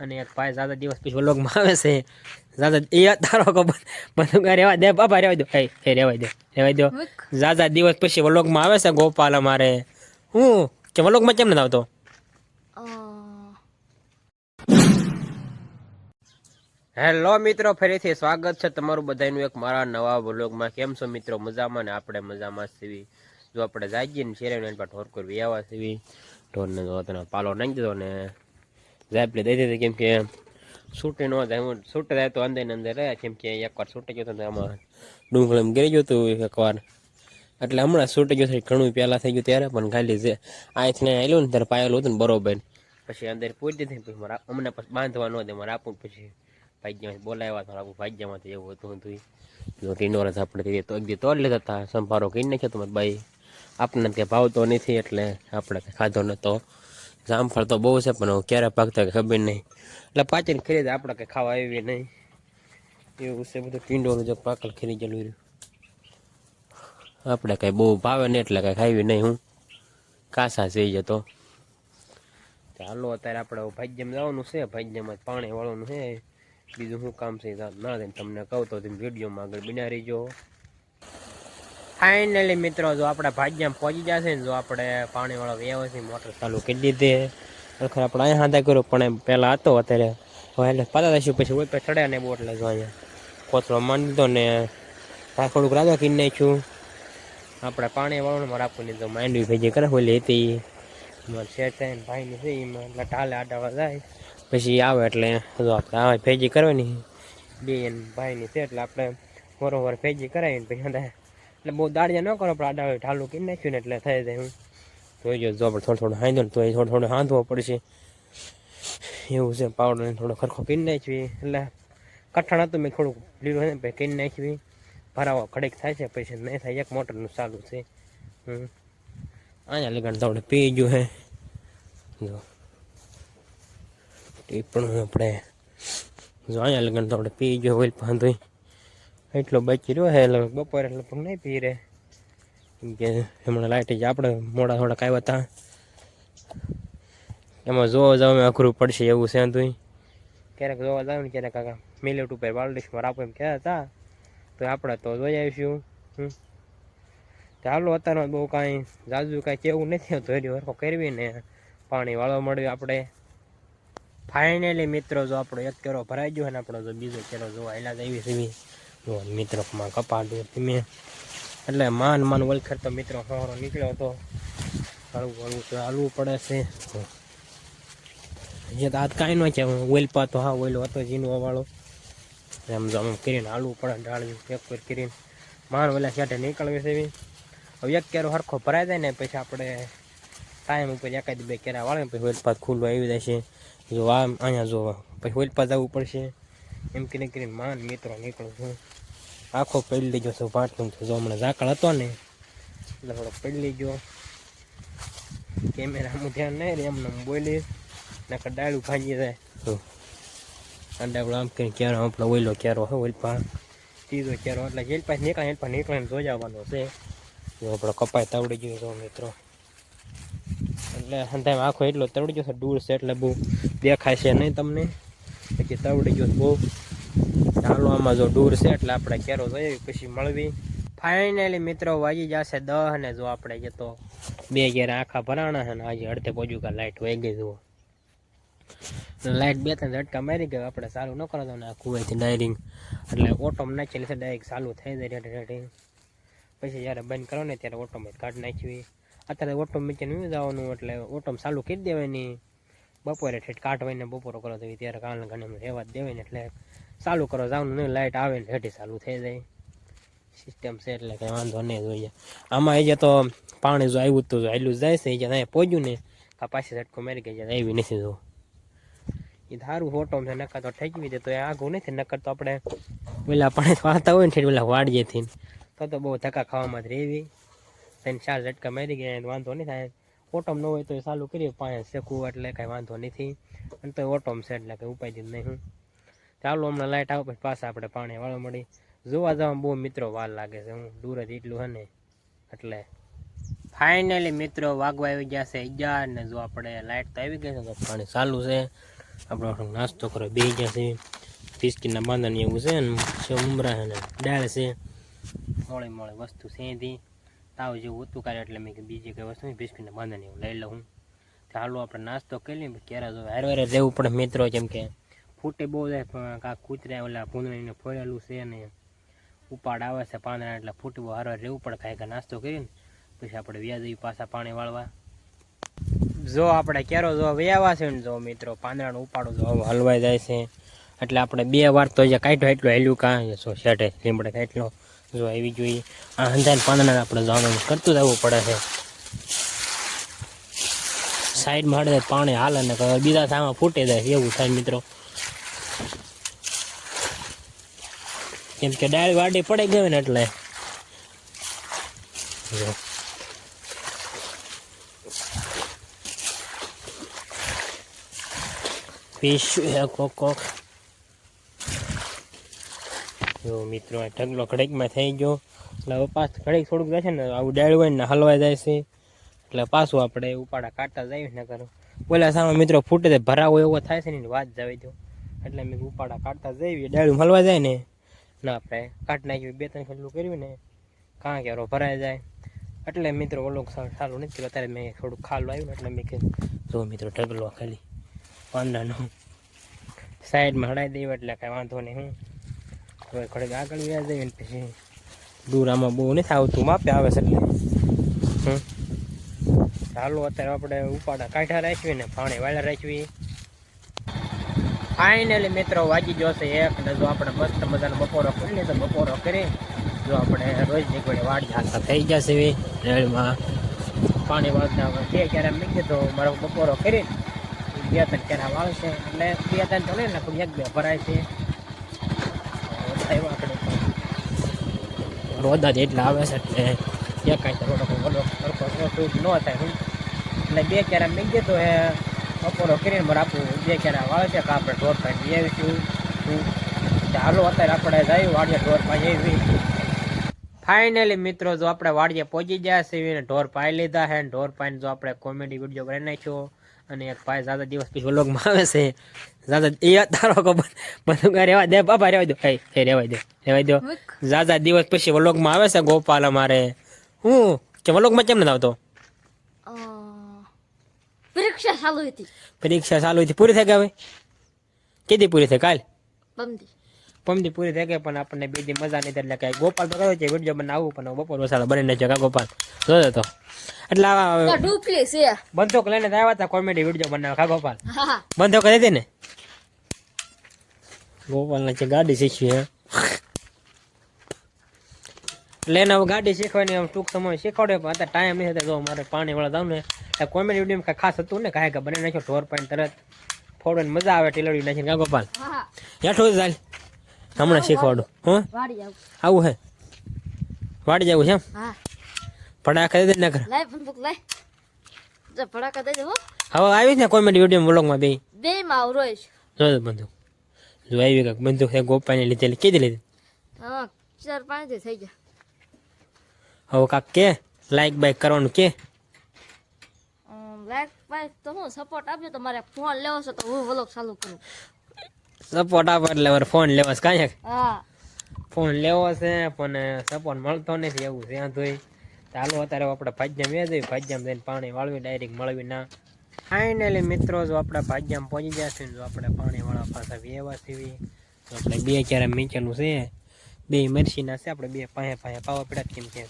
અને એક ભાઈ ઝાઝા દિવસ પછી વ્લોગમાં આવે છે. ઝાઝા એ તારો કો બધું રહેવા દે બાપા રહેવા દો. એ એ રહેવા દો રહેવા દો. ઝાઝા દિવસ પછી વ્લોગમાં આવે છે ગોપાલ અમારે. હું? કે વ્લોગમાં કેમ નથી આવતો? હેલો મિત્રો ફરીથી સ્વાગત છે તમારું બધાનું એક મારા નવા વ્લોગમાં. કેમ છો મિત્રો? મજામાં ને? આપણે મજામાં સીવી જો આપણે જાગીએ ને શેરે પાછળ ઢોર કરવી આવા સીવી. ઢોરને જો તને પાલો નાખી દીધો ને ઝાપલી દઈ દીધી કેમ કે છૂટે ન જાય છૂટે જાય તો અંદર અંદર રહે કેમ કે એકવાર છૂટે ગયો તો આમાં ડુંગળી ગીરી ગયું હતું એકવાર. એટલે હમણાં છૂટે ગયો છે, ઘણું પહેલાં થઈ ગયું ત્યારે, પણ ખાલી છે આથને આવેલું ને ત્યારે પાયેલું હતું ને બરોબર. પછી અંદર પૂરી દીધી પછી મારા અમને પછી બાંધવા ન દે, મારે આપું પછી. ભાગ્યમાં બોલાવ્યા હતા આપું ભાગ્યમાં તો એવું હતું હતું. જો વર્ષ આપણે તે એક તોડ લેતા હતા, સંભારો કહીને નાખ્યો તો ભાઈ. આપણને ત્યાં ભાવતો નથી એટલે આપણે ખાધો નહોતો. જામફળ તો બહુ છે, પણ ક્યારે પાકતા ખબર નહીં. એટલે પાછળ ખરીદે આપણે કંઈ ખાવા આવી નહીં. એવું છે, બધું ટીંડોનું જો પાકલ ખરી ગયેલું રહ્યું. આપણે કાંઈ બહુ ભાવે નહીં, એટલે કંઈ ખાવી નહીં હું. કાસા જઈ જતો ચાલો અત્યારે આપણે ભાગ્યમ જવાનું છે, ભાગ્યમાં પાણી વાળવાનું છે. બીજું શું કામ છે ના તમને કહું તો, તમે વિડીયોમાં આગળ બિના રહીજો. ફાઇનલી મિત્રો, જો આપણે ભાગ્યમાં પહોંચી જશે ને, જો આપણે પાણીવાળો વ્યવસ્થિત મોટર ચાલુ કરી દીધી ખરેખર આપણે અહીંયા હાંધા કર્યો, પણ એમ પહેલાં હતો અત્યારે. હવે એટલે પાતા થઈશું પછી ઉપર ચડ્યા ને બોટ જો અહીંયા. કોથળો માંડી દીધો ને થોડુંક રાજા કરી નાખ્યું. આપણે પાણી રાખવું નહીં, તો માંડવી ભેજી કરે, ઓલી હતી. મારે શેર ભાઈની છે, એમાં એટલે ટાલે આડાવા જાય. પછી આવે એટલે, જો આપણે આવે ભેજી કરવાની. બે ભાઈની છે, એટલે આપણે વારંવાર ભેજી કરાવીને પછી એટલે બહુ દાડિયા ન કરો આપણે આડા ઢાલું કરી નાખ્યું ને એટલે થઈ જાય હું જોઈ જો પણ થોડું થોડું હાંધો ને તો એ થોડું થોડું હાંધવો પડશે. એવું છે, પાવડર થોડો ખરખો કરી નાખવી. એટલે કઠણ હતું, મેં થોડુંક લીલું હોય ને કરી નાખવી. ભરાવો ખડેક થાય છે, પછી નહીં થાય, એક મોટરનું ચાલુ છે. હમ. અહીંયા તો આપણે પી ગયું હે. જો. એ પણ આપણે. જો અહીંયા તો આપણે પી ગયો હોય પાંધો એટલો બાકી રહ્યો હે, એટલે બપોરે એટલે પણ નહીં પી રે કેમ કે હમણાં લાઇટ જ આપણે મોડા થોડાક આવ્યા હતા એમાં જોવા જાવ અઘરું પડશે એવું છે તું ક્યારેક જોવા જાવ ને ક્યારેક કાકા મિલેટ ઉપર બાલડીશમાં રાખો એમ કહેતા હતા તો આપણે તો જોઈ આવીશું. ચાલો અત્યારે બહુ કાંઈ જાજુ કાંઈ કેવું નથી ધોર્યું હરખો કરવી ને પાણી વાળવા મળ્યું આપણે ફાઇનલી મિત્રો, જો આપણો એક કેરો ભરાઈ ગયો ને આપણો જો બીજો કેરો જો હાલા આવી છે. જો મિત્રોમાં કપાટ ધીમે. એટલે માન માન વલખેર તો મિત્રો સવારો નીકળ્યો હતો હળવું હળવું તો હાલવું પડે છે. જે. તો આજ કાંઈ ન છે ઓઇલપા તો હા ઓઇલ હતો જીનવા વાળો એમ જો આમ કરીને હાલવું પડે ડાળ્યું એક કરીને. માન વેલા સાથે નીકળવી છે એવી. હવે એક કેરો સરખો ભરાઈ જાય ને પછી આપણે ટાઈમ ઉપર એકાદ બે કેરા વાળે પછી ઓઇલપાત ખુલ્લો આવી જાય છે. જો આમ અહીંયા જો, પછી ઓઇલપાત જવું પડશે. એમ કરીને કરીને માન મિત્રો નીકળું છું. આખો પડી ગયો છું ભાટનું જો હમણાં ઝાકળ હતો ને એટલે થોડો પડી ગયો કેમેરામાં ધ્યાન નહીં રે એમને એમ બોલી. નકર ડાળું ભાંગી જાય તો અંડાવડો આમ કરીને ક્યારો આપણો ઓઈલો ક્યારો હોય ઓલપા. ત્રીજો ક્યારો એટલે જેલ પાસે નીકળે એલ પાસે નીકળીને જોઈ જવાનો છે. જો આપણો કપાય તવડી ગયો છો મિત્રો. એટલે અંધામાં આખો એટલો તવડી ગયો છે દૂર છે એટલે બહુ દેખાય છે નહીં તમને. પછી તવડી ગયો બહુ. ચાલો, આમાં જો દૂર છે એટલે આપણે કેરો જોઈએ, પછી મળવી. ફાઇનલી મિત્રો, વાગી જશે દહ ને જો આપણે જે બે ઘેર આખા ભરાણા છે ને, આજે અડધે પહોંચ્યું કા લાઈટ વહી ગઈ જુઓ. લાઇટ બે ત્રણ ઝટકા મારી ગયો આપણે ચાલુ ન કરો તો ને આ કુવાઈથી ડાયરિંગ. એટલે ઓટોમ નાખેલી છે ડાયરેક્ટ ચાલુ થઈ જાય રેડી રેડી પછી જ્યારે બંધ કરો ને, ત્યારે ઓટોમેટ કાઢ નાખવી. અત્યારે ઓટોમેટિક નહીં જવાનું, એટલે ઓટોમ ચાલુ કરી દેવાની. બપોરે ઠેઠ કાઢવાઈને બપોરો કરો તો ત્યારે કાલ ઘણે રહેવા જ દેવાય ને એટલે ચાલુ કરો જવાનું નહીં લાઇટ આવે ને હેઠી ચાલુ થઈ જાય. સિસ્ટમ છે એટલે કંઈ વાંધો નહીં જોઈએ આમાં એ તો પાણી જો આવ્યું તો આવેલું જાય છે, એ અહીંયા પહોંચ્યું ને, કા પાછી ઝટકો મારી ગઈ જાય આવી નથી જો. એ ધારું ફોટો છે, નકર તો ઠેકવી દે તો એ આગું નથી, નકર તો આપણે પેલા પાણી વાળતા હોય ને પેલા વાડીએથી. તો તો બહુ ધક્કા ખાવામાં જ રહેવી ત્રણ ચાર ઝટકા મારી ગયા, વાંધો નહીં થાય. ઓટમ ન હોય તો એ ચાલુ કરીએ પાણી શેકવું એટલે કાંઈ વાંધો નથી. અને તો ઓટમ છે એટલે કંઈ ઉપાય જ નહીં હું. ચાલો, હમણાં લાઇટ આવે, પછી પાછા આપણે પાણી વાળો મળી. જોવા જવામાં બહુ મિત્રો વાર લાગે છે હું. દૂર જ એટલું હે ને. એટલે ફાઇનલી મિત્રો વાગવા આવી ગયા છે અગિયાર ને જો આપણે લાઇટ તો આવી ગઈ છે, તો પાણી ચાલુ છે. આપણો નાસ્તો કરો બે ગયા છે. બિસ્કીટના બાંધણ એવું છે ને ઉમરા છે ને, દાળ છે. મોળી મોળી વસ્તુ છે એથી. તાવ જેવું હતું કાલે, એટલે મેં બીજી કઈ વસ્તુ નહીં બિસ્કીટના નહીં એવું લઈ લઉં. ચાલો આપણે નાસ્તો કરી લઈએ ક્યારે જો હારે હારે રહેવું પડે મિત્રો, જેમ કે ફૂટે બહુ જાય, પણ કાંક કૂતરા ઓલા ભૂંદડીને ફોડેલું છે ને, ઉપાડ આવે છે પાંદડા, એટલે ફૂટી બહુ હારવાર રહેવું પડે કાંઈ કાંઈ નાસ્તો કરીને પછી આપણે વ્યાજ પાછા પાણી વાળવા. જો આપણે ક્યારો જો વ્યાવા છે ને, જો મિત્રો, પાંદડાનો ઉપાડો જો હલવાઈ જાય છે. એટલે આપણે બે વાર તો જે કાઢ્યો, એટલો હેલ્યું કાં જો શેઠે લીમડે કાઢલો જો આવી જોઈએ આ હંધાને પાંદડા આપણે જાણવાનું કરતું જ પડે છે. સાઈડમાં હડે પાણી હાલે ને બીજા થામાં ફૂટે જાય એવું થાય મિત્રો. કેમ કે ડાળ વાડી પડી ગયો ને એટલે. પીશું કોક કોક. જો મિત્રો, આ ઢગલો ઘડીકમાં થઈ ગયો. એટલે હવે પાછ ઘડીક થોડુંક જશે ને, આવું ડાળ હોય ને, હલવાઈ જાય છે. એટલે પાછું આપણે ઉપાડા કાઢતા જાય ને કરો બોલા સામે મિત્રો ફૂટે તે ભરાવો એવો થાય છે ને વાત જવી દો એટલે મેં ઉપાડા કાઢતા જઈએ, ડાળું હલવા જાય ને. ના આપણે કાઢી નાખ્યું બે ત્રણ ખેલું કર્યું ને, કાં ક્યારો ભરાઈ જાય. એટલે મિત્રો, ઓલો સારું નથી કર્યું અત્યારે મેં થોડુંક ખાલું આવ્યું એટલે મેં કીધું, જો મિત્રો, ઢગલો ખાલી. પાંદાનો સાઈડમાં હડાઈ દઈએ એટલે કાંઈ વાંધો નહીં, હું. હવે ઘડીક આગળ વ્યાજ જઈએ પછી દૂરામાં બહુ નથી આવતું, માપે આવે છે એટલે. ચાલો અત્યારે આપણે ઉપાડા કાંઠા રાખવી ને પાણી વાળા રાખવી. ફાઇનલી મિત્રો વાગી જશે એક ને જો આપણે મસ્ત મજાનો બપોરો કરી લઈએ તો બપોરો કરી જો આપણે રોજ નીકળી વાડી હાલતા થઈ જશે રેલમાં પાણી વાળતા બે ક્યારે મૂકી તો મારો બપોરો કરી. બે ત્રણ ક્યારે વાળશે, એટલે બે ત્રણ તો ને એક બે ભરાય છે. આવ્યા આપણે. રોદા જ એટલા આવે છે એટલે એક કાંઈ થોડો ઓલો સરખો ન થાય એટલે બે ક્યારે ગયો તો એ બપોરો કરીને મને આપું, બે ક્યારે વાવે છે આપણે ઢોર પાસે જઈ આવીશું હું ચાલો અત્યારે આપણે જાય, વાડીએ ઢોર પાઈ જઈ ફાઇનલી મિત્રો, જો આપણે વાડીએ પહોંચી ગયા છે ઢોર પાઈ લીધા છે ઢોર પાઈને જો આપણે કોમેડી વીડિયો બનાવી નાખ્યો. અને એક ભાઈ ઝાઝા દિવસ પછી વ્લોગમાં આવે છે. ઝાઝા એ તારો ખબર બધું રહેવા દે બાપા રહેવા દો. એ એ રહેવા દો રહેવા દો. ઝાઝા દિવસ પછી વ્લોગમાં આવે છે ગોપાલ અમારે. હું? કે વ્લોગમાં કેમ નથી આવતો? પરીક્ષા ચાલુ હતી. પરીક્ષા ચાલુ હતી. પૂરી થઈ ગઈ હવે? કેદી પૂરી થઈ? કાલ? બમદી. પમદી પૂરી થઈ ગઈ પણ આપણને બે દી મજા નહીં એટલે કાંઈ ગોપાલ તો કહ્યું છે વીડિયો બનાવવું પણ બપોર વસાડો બની નાખ્યો કા ગોપાલ. જોયો તો. એટલે આવા છે. બંધોક લઈને આવ્યા હતા કોમેડી વીડિયો બનાવવા. કા ગોપાલ? હા બંધોક કરી હતી ને? ગોપાલને છે ગાડી શીખવી હે. એટલે એને હવે ગાડી શીખવાની આમ ટૂંક સમય શીખવાડ્યો પણ અત્યારે ટાઈમ નહીં હતો જો મારે પાણી વાળા જાવ ને એટલે કોમેડી વીડિયો કાંઈ ખાસ હતું ને કાંઈ બને નાખ્યો ઢોર પાણી તરત ફોડવાની મજા આવે ટેલડી નાખીને. કા ગોપાલ? હેઠું ચાલ હમણાં શીખવાડું. હું? વાડી આવું. આવું હે? વાડી જવું છે એમ? હા. ફટાકા દે ના કર દઈ દે હો. હવે આવી ને કોમેડી વીડિયો બ્લોગમાં બે બે માં આવું રોઈશ જો બંધુ. જો આવી કાંક બંધુ છે ગોપાઈને લીધેલી. કીધી લીધી? હા ચાર પાંચ થઈ ગયા. હવે કાક કે લાઈક બાઈક કરવાનું કે. લાઈક બાઈક તો હું સપોર્ટ આપજો તો મારે ફોન લેવો છે તો હું વ્લોગ ચાલુ કરું. સપોર્ટ આપે એટલે મારે ફોન લેવો છે કાંઈ? ફોન લેવો છે પણ સપોર્ટ મળતો નથી એવું છે તોય ચાલો અત્યારે આપણે ભાજ્યામ એ જઈએ ભાજ્યામ જઈને પાણી વાળવી ડાયરેક્ટ મળવી ના. ફાઇનલી મિત્રો જો આપણે ભાજ્યામ પહોંચી જશે જો આપણે પાણી વાળા પાછા વ્યવહાર સીવી તો આપણે બે ક્યારે મીચેલું છે બે મરસીના છે આપણે બે પાસે પાસે પાવા પડ્યા કેમ કે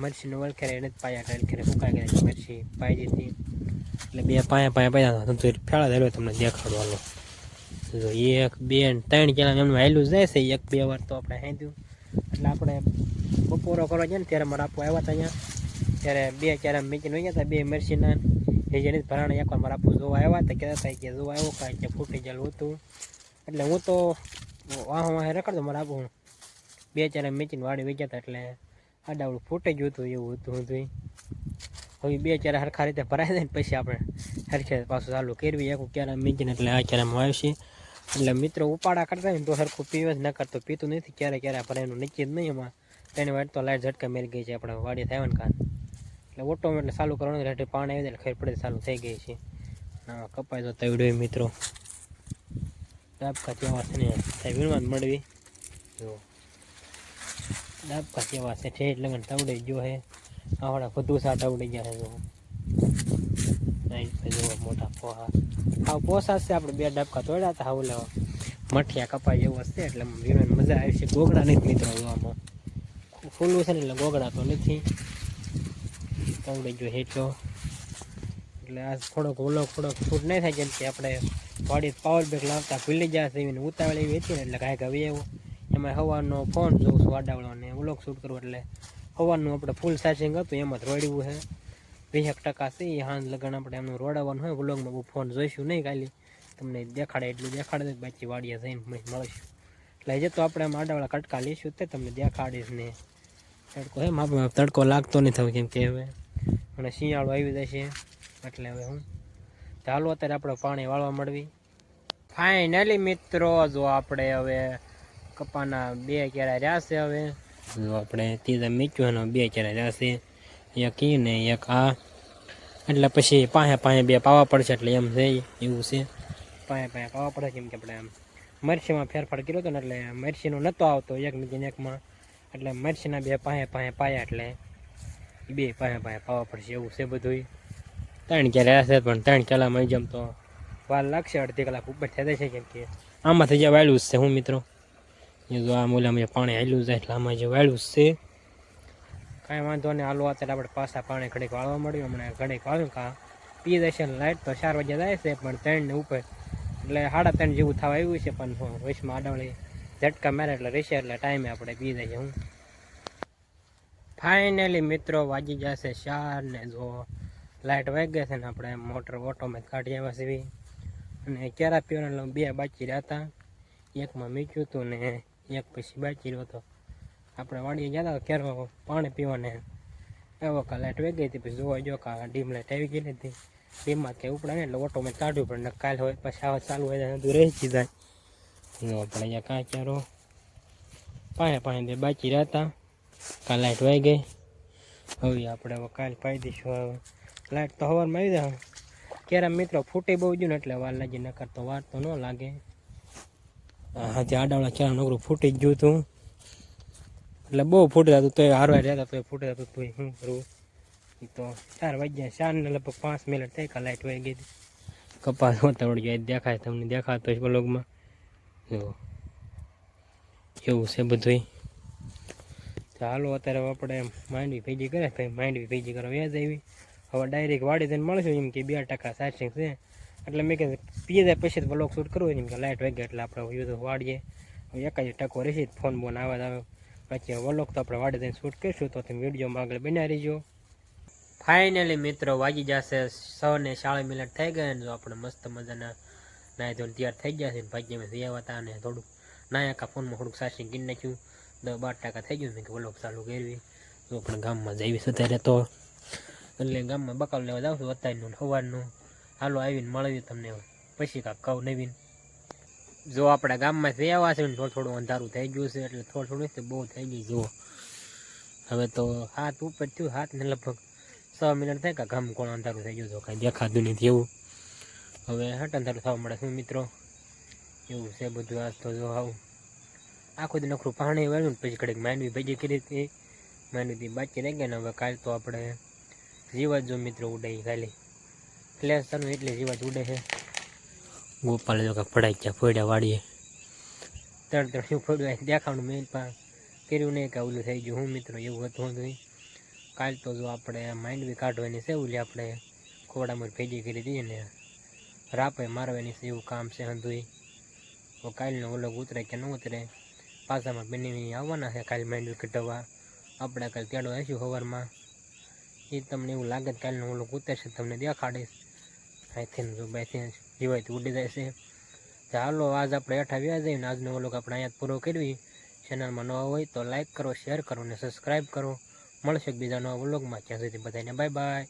મરસીનું વળખેરે નથી પાયા વળખેરે ફૂકાઈ ગયા મરસી પાઈ દીધી. એટલે બે પાસે પાસે પાયા ફેળા ધર્યો તમને દેખાડો હાલો. જો એક, બે ત્રણ કિલો એમનું હાયલું જાય છે. એક, બે વાર તો આપણે હાંધ્યું. એટલે આપણે બપોરો કરવા જાય ને ત્યારે મારા આપો આવ્યા હતા અહીંયા. ત્યારે બે ચાર મીચીને વહી ગયા હતા, બે મરસીના એ જેની ભરાણે એકવાર મારા આપો જોવા આવ્યા હતા. કહેતા હતા કે જોવા આવ્યો કાંઈ કે ફૂટી ગયેલું હતું. એટલે હું તો વાહ વાહ રખડતો, મારા આપો બે ચાર મેચીને વાડી વહી ગયા હતા. એટલે આડાવડું ફૂટી ગયું હતું, એવું હતું હતું હવે બે ચાર સરખા રીતે ભરાય જાય ને પછી આપણે હરખે પાછું ચાલુ કરવી. એક ક્યારે મીચીને એટલે આ ક્યારેમાં આવશે એટલે મિત્રો ઉપાડા કરતા ને તો સરખું પીવે જ ન કરતો, પીતું નથી, ક્યારે ક્યારે ભરાય એનું નીચે જ નહીં એમાં. તેની વાટ તો લાઈટ ઝટકા મેરી ગઈ છે, આપણે વાડી થાય ને કાન એટલે ઓટોમેટિક ચાલુ કરવાનું, એટલે પાણી આવી જાય ખબર પડે ચાલુ થઈ ગઈ છે. કપાય તો તવડ્યો મિત્રો. ડાબકા કેવા છે ને સાહેબ વીણવા મળવી. જો. ડાબકા કેવા છે, ઠેઠ લગન તવડી ગયો હે. આવડા બધું સાત આવડી ગયા છે મોટા પોહા. હા પોસા છે આપણે બે ડાબકા તોડ્યા હતા હાવ લેવા. મઠિયા કપાઈ જેવું છે એટલે વિમાન મજા આવી છે. ગોગડા નથી મિત્રો જોવામાં. ખુલ્લું છે ને એટલે ગોગડા તો નથી. તવડી ગયો હેઠો. એટલે આ થોડોક ઓલો થોડોક છૂટ નહીં થાય, કેમ કે આપણે વાડી પાવર બેગ લાવતા ભૂલી જાય છે એને ઉતાવળ એવી હતી ને, એટલે કાંઈક હવે એવું એમાં હવાનો ફોન જોઉં છું વાડાવાળો ને વ્લોગ શૂટ કરવો એટલે હવાનું આપણે ફૂલ સાચિંગ હતું, એમાં જ રોડ્યું છે. વીસેક ટકા છે, એ હાંજ લગન આપણે એમનું રોડાવવાનું હોય, વ્લોગમાં બહુ ફોન જોઈશું નહીં કાલે. તમને દેખાડે એટલું દેખાડે બાકી વાડીએ જઈને મળીશું. એટલે જે તો આપણે આડાવાળા કટકા લઈશું તે, તમને દેખાડીશ ને. તડકો હે આપણે તડકો લાગતો નહીં થયો કેમ કે હવે અને શિયાળો આવી જશે, એટલે હવે હું. ચાલો અત્યારે આપણે પાણી વાળવા મળવી ફાઇનલી મિત્રો, જો આપણે હવે કપાના બે કેરા રહ્યા છે હવે. જો આપણે ત્રીજા મીચ્યું બે કેરા રહ્યા છે. એક ઈ ને એક આ. એટલે પછી પાસે પાસે બે પાવા પડશે એટલે એમ છે એવું છે. પાસે પાસે પાવા પડે કેમ કે આપણે આમ મરચીમાં ફેરફાર કર્યો હતો ને એટલે મરચીનો નહોતો આવતો એક નીચે એકમાં. એટલે મરચીના બે પાસે પાસે પાયા એટલે ઈ બે પાસે પાસે પાવા પડશે, એવું છે બધું ત્રણ ક્યારે હશે પણ ત્રણ કલાકમાં જેમ તો વાર લાગશે, અડધી કલાક ઉપર થઈ જશે કેમ કે આમાંથી જે વાયલું જ છે હું મિત્રો. એ જો આ મૂલામાં જે પાણી હાલ્યું જાય એટલે આમાં જે વાયલું જ છે. કાંઈ વાંધો નહીં. હાલો, અત્યારે આપણે પાછા પાણી ઘડીક વાળવા મળ્યું. હમણાં ઘડીક વાળ્યું કા. પી જશે લાઇટ તો ચાર વાગે જાય છે, પણ ત્રણને ઉપર. એટલે સાડા ત્રણ જેવું થવા આવ્યું છે, પણ વચમાં આડાવળી ઝટકા મારે એટલે રહેશે, એટલે ટાઈમે આપણે પી જઈએ હું. ફાઇનલી મિત્રો વાગી જશે ચાર ને જો. લાઇટ વાગી છે ને આપણે મોટર ઓટોમેટ કાઢી આવ્યા છીએ અને કેરા પીવાના બે બાકી રહ્યા હતા. એકમાં મીચ્યું હતું ને એક પછી બાકી રહ્યો હતો. આપણે વાડીએ ગયા હતા કેરવા પાણી પીવાને. એવો કા લાઇટ ગઈ હતી, પછી જોવા જો કા ડીમ લાઇટ આવી ગઈ હતી. ડીમમાં કે ઉપડે ને એટલે ઓટો મેં કાઢ્યું ને કાલ હોય, પછી આવા ચાલુ હોય ત્યાં રહી જ જાય જો આપણે અહીંયા કાંઈ ક્યારો પાણી પાણી બે બાકી રહેતા કા લાઇટ વહી ગઈ. હવે આપણે હવે કાલ પાઈ દઈશું હવે. લાઇટ તો હવારમાં આવી જાય. ક્યારે મિત્રો ફૂટી બહુ ગયું ને એટલે વાર લાગી, નકર તો વાર તો ન લાગે. હાથી આડાવાળા ચાર નોકરું ફૂટી જ ગયું હતું. એટલે બહુ ફૂટતા હતું તો હારવા રહેતા તો ફૂટતા હતું તો શું કરવું? એ તો ચાર વાગ્યા, ચાર ને લગભગ પાંચ મિનિટ થઈ કા લાઇટ વાગી ગઈ કપાસ હોતા જાય દેખાય, તમને દેખાતો છે બ્લોગમાં જો એવું છે બધું ચાલો અત્યારે આપણે માંડવી ભેજી કરે ભાઈ માંડવી ભેજી કરો વ્યાજ આવી. હવે ડાયરેક્ટ વાડી જઈને મળશું, એમ કે બે ટકા સાચી છે. એટલે મેં કે પીએ જાય પછી બ્લોક શૂટ કરવું એમ કે લાઇટ વાગ્યા એટલે આપણે વાડીએ. એક જ ટકો રહેશે, ફોન બોન આવે આવે. પછી વલોક તો આપણે વાડે જઈને શૂટ કરીશું, તો તમે વિડીયોમાં આગળ બન્યા રહીજો. ફાઇનલી મિત્રો, વાગી જશે સૌને ને મિનિટ થઈ ગયા ને જો આપણે મસ્ત મજાના નાહી ધોઈને તૈયાર થઈ ગયા છે ભાગ્યમાં જઈ આવ્યા હતા અને થોડુંક નાયા કા ફોનમાં થોડુંક સાસી ગીન નાખ્યું. દસ બાર ટકા થઈ ગયું મેં કે વલોક ચાલુ કરવી. તો પણ ગામમાં જઈશ અત્યારે તો. એટલે ગામમાં બકાલ લેવા જાઉં છું અત્યારનું સવારનું. હાલો આવીને મળવી તમને. પછી કાંક કહું નવીન. જો આપણા ગામમાં આવ્યા છે ને થોડું થોડું અંધારું થઈ ગયું છે એટલે થોડું થોડું તો બહુ થઈ ગયું જુઓ. હવે તો હાથ ઉપર થયું, હાથ ને લગભગ છ મિનિટ થાય કે ગામ કોણ અંધારું થઈ ગયું તો કાંઈ દેખાતું નથી એવું. હવે હટ અંધારું થવા મળે શું મિત્રો? એવું છે બધું આજ તો જો આવું. આખું દી નખરું પાણી વાળ્યું ને પછી કડક માંડવી ભેગી કરી હતી. માંડવી બાકી રહી ગયા ને હવે કાલ તો આપણે જીવાત જો મિત્રો ઉડે ખાલી. ખાલી પ્લેસરનું એટલે જીવાત ઉડે છે. ગોપાલ જો કાંઈક પડાઈ ગયા ફોડ્યા વાળીએ ત્રણ ત્રણ ફોડ્યું દેખાવાનું મેં પણ કર્યું નહીં કે ઓલું થઈ ગયું. હું મિત્રો એવું હતું હતું કાલ તો જો આપણે માઇન્ડ બી કાઢવાની છે, ઓલી આપણે ખોડામાં ભેગી કરી દઈએ ને. રાપે મારવાની છે એવું કામ છે હંધુઈ તો કાલનો ઓલો ઉતરે કે ન ઉતરે, પાછામાં બની આવવાના છે કાલ માઇન્ડ કઢાવવા આપણે કાલ તેડો આવીશું સવારમાં એ તમને એવું લાગે કાલનો ઓલો ઉતરશે, તમને દેખાડીશ. આઈ અહીંથી જો બાયથી જીવાયથી ઉડી જાય છે. ચાલો આજ આપણે હેઠા વ્યા જઈને આજનો વલોક આપણે અહીંયા પૂરો કરવી ચેનલમાં નવા હોય તો લાઇક કરો શેર કરો અને સબસ્ક્રાઈબ કરો. મળશે બીજા નવા વ્લોગમાં. ત્યાં સુધી બધાને બાય બાય